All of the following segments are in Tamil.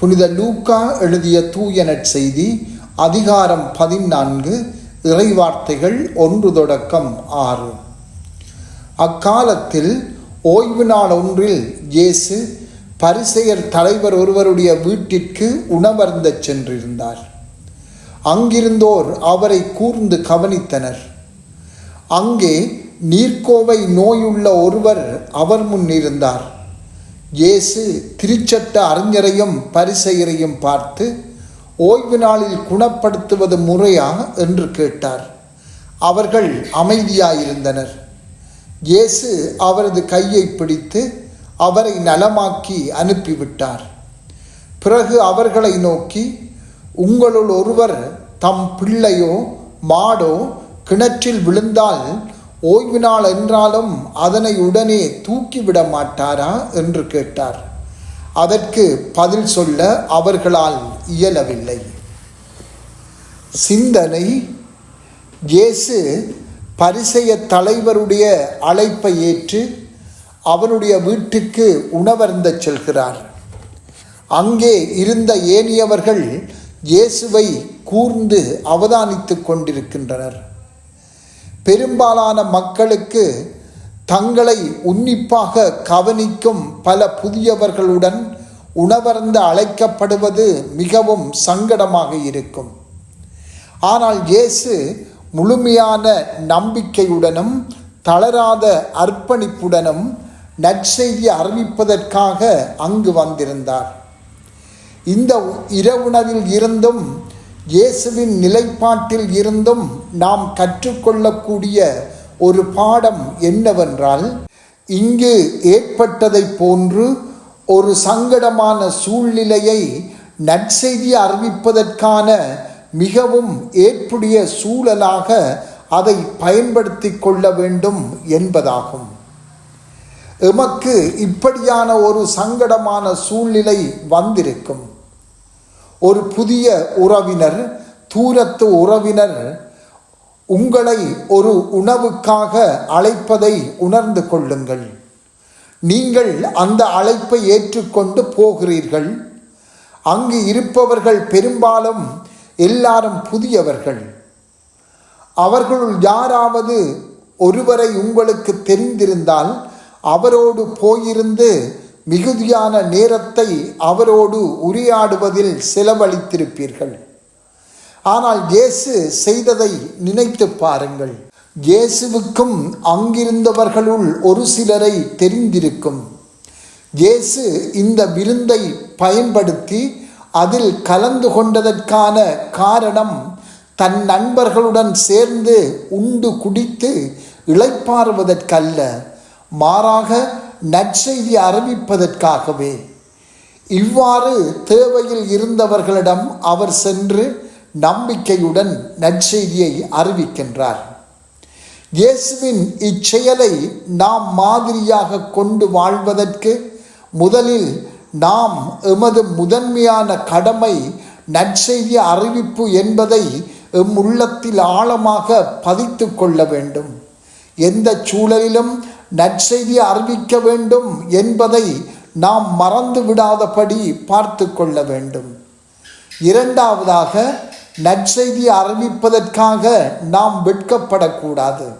புனித லூக்கா எழுதிய தூய நற்செய்தி அதிகாரம் பதினான்கு இறைவார்த்தைகள் ஒன்று தொடக்கம் ஆறு. அக்காலத்தில் ஓய்வு நாள் ஒன்றில் இயேசு பரிசெயர் தலைவர் ஒருவருடைய வீட்டிற்கு உணவருந்த சென்றிருந்தார். அங்கிருந்தோர் அவரை கூர்ந்து கவனித்தனர். அங்கே நீர்க்கோவை நோயுள்ள ஒருவர் அவர் முன் இருந்தார் இயேசு திருச்சட்ட அறிஞரையும் பரிசெயரையும் பார்த்து ஓய்வு நாளில் குணப்படுத்துவது முறையா என்று கேட்டார். அவர்கள் அமைதியாயிருந்தனர். இயேசு அவரது கையை பிடித்து அவரை நலமாக்கி அனுப்பிவிட்டார். பிறகு அவர்களை நோக்கி உங்களுள் ஒருவர் தம் பிள்ளையோ மாடோ கிணற்றில் விழுந்தால் ஓய்வு நாள் என்றாலும் அதனை உடனே தூக்கிவிட மாட்டாரா? என்று கேட்டார். அதற்கு பதில் சொல்ல அவர்களால் இயலவில்லை. சிந்தனை. இயேசு பரிசெய தலைவருடைய அழைப்பை ஏற்று அவனுடைய வீட்டுக்கு உணவருந்த செல்கிறார். அங்கே இருந்த ஏனியவர்கள் இயேசுவை கூர்ந்து அவதானித்துக் கொண்டிருக்கின்றனர். பெரும்பாலான மக்களுக்கு தங்களை உன்னிப்பாக கவனிக்கும் பல புதியவர்களுடன் உணவர்ந்து அழைக்கப்படுவது மிகவும் சங்கடமாக இருக்கும். ஆனால் இயேசு முழுமையான நம்பிக்கையுடனும் தளராத அர்ப்பணிப்புடனும் நற்செய்தி அறிவிப்பதற்காக அங்கு வந்திருந்தார். இந்த இரவுணவில் இருந்தும் இயேசுவின் நிலைப்பாட்டில் இருந்தும் நாம் கற்றுக்கொள்ளக்கூடிய ஒரு பாடம் என்னவென்றால் இங்கு ஏற்பட்டதைப் போன்று ஒரு சங்கடமான சூழ்நிலையை நற்செய்தி அறிவிப்பதற்கான மிகவும் ஏற்புடைய சூழலாக அதை பயன்படுத்தி கொள்ள வேண்டும் என்பதாகும். எமக்கு இப்படியான ஒரு சங்கடமான சூழ்நிலை வந்திருக்கும். ஒரு புதிய உறவினர் தூரத்து உறவினர் உங்களை ஒரு உணவுக்காக அழைப்பதை உணர்ந்து கொள்ளுங்கள். நீங்கள் அந்த அழைப்பை ஏற்றுக்கொண்டு போகிறீர்கள். அங்கு இருப்பவர்கள் பெரும்பாலும் எல்லாரும் புதியவர்கள். அவர்களுள் யாராவது ஒருவரை உங்களுக்கு தெரிந்திருந்தால் அவரோடு போயிருந்து மிகுதியான நேரத்தை அவரோடு உரையாடுவதில் செலவழித்திருப்பீர்கள். ஆனால் இயேசு செய்ததை நினைத்து பாருங்கள். இயேசுவுக்கும் அங்கிருந்தவர்களுள் ஒரு சிலரை தெரிந்திருக்கும். இயேசு இந்த விருந்தை பயன்படுத்தி அதில் கலந்து கொண்டதற்கான காரணம் தன் நண்பர்களுடன் சேர்ந்து உண்டு குடித்து இளைப்பாறுவதற்கல்ல. மாறாக நற்செய்தி அறிவிப்பதற்காகவே. இவ்வாறு தேவையில் இருந்தவர்களிடம் அவர் சென்று நம்பிக்கையுடன் நற்செய்தியை அறிவிக்கின்றார். இயேசுவின் இச்செயலை நாம் மாதிரியாக கொண்டு வாழ்வதற்கு முதலில் நாம் எமது முதன்மையான கடமை நற்செய்தி அறிவிப்பு என்பதை எம் உள்ளத்தில் ஆழமாக பதித்து கொள்ள வேண்டும். எந்த சூழலிலும் நற்செய்தி அறிவிக்க வேண்டும் என்பதை நாம் மறந்து விடாதபடி பார்த்து கொள்ள வேண்டும். இரண்டாவதாக நற்செய்தி அறிவிப்பதற்காக நாம் வெட்கப்படக்கூடாது.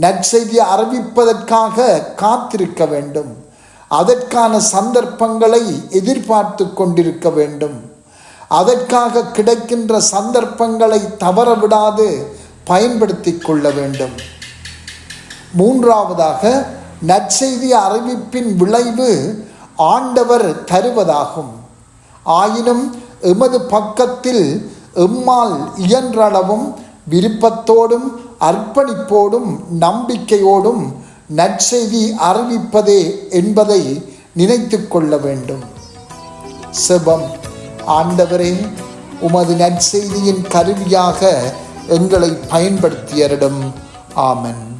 நற்செய்தி அறிவிப்பதற்காக காத்திருக்க வேண்டும். அதற்கான சந்தர்ப்பங்களை எதிர்பார்த்து கொண்டிருக்க வேண்டும். அதற்காக கிடைக்கின்ற சந்தர்ப்பங்களை தவறவிடாது பயன்படுத்தி கொள்ள வேண்டும். மூன்றாவதாக நற்செய்தி அறிவிப்பின் விளைவு ஆண்டவர் தருவதாகும். ஆயினும் எமது பக்கத்தில் எம்மால் இயன்றளவும் விருப்பத்தோடும் அர்ப்பணிப்போடும் நம்பிக்கையோடும் நற்செய்தி அறிவிப்பதே என்பதை நினைத்து கொள்ள வேண்டும். செபம். ஆண்டவரே உமது நற்செய்தியின் கருவியாக எங்களை பயன்படுத்தியரிடம். ஆமன்.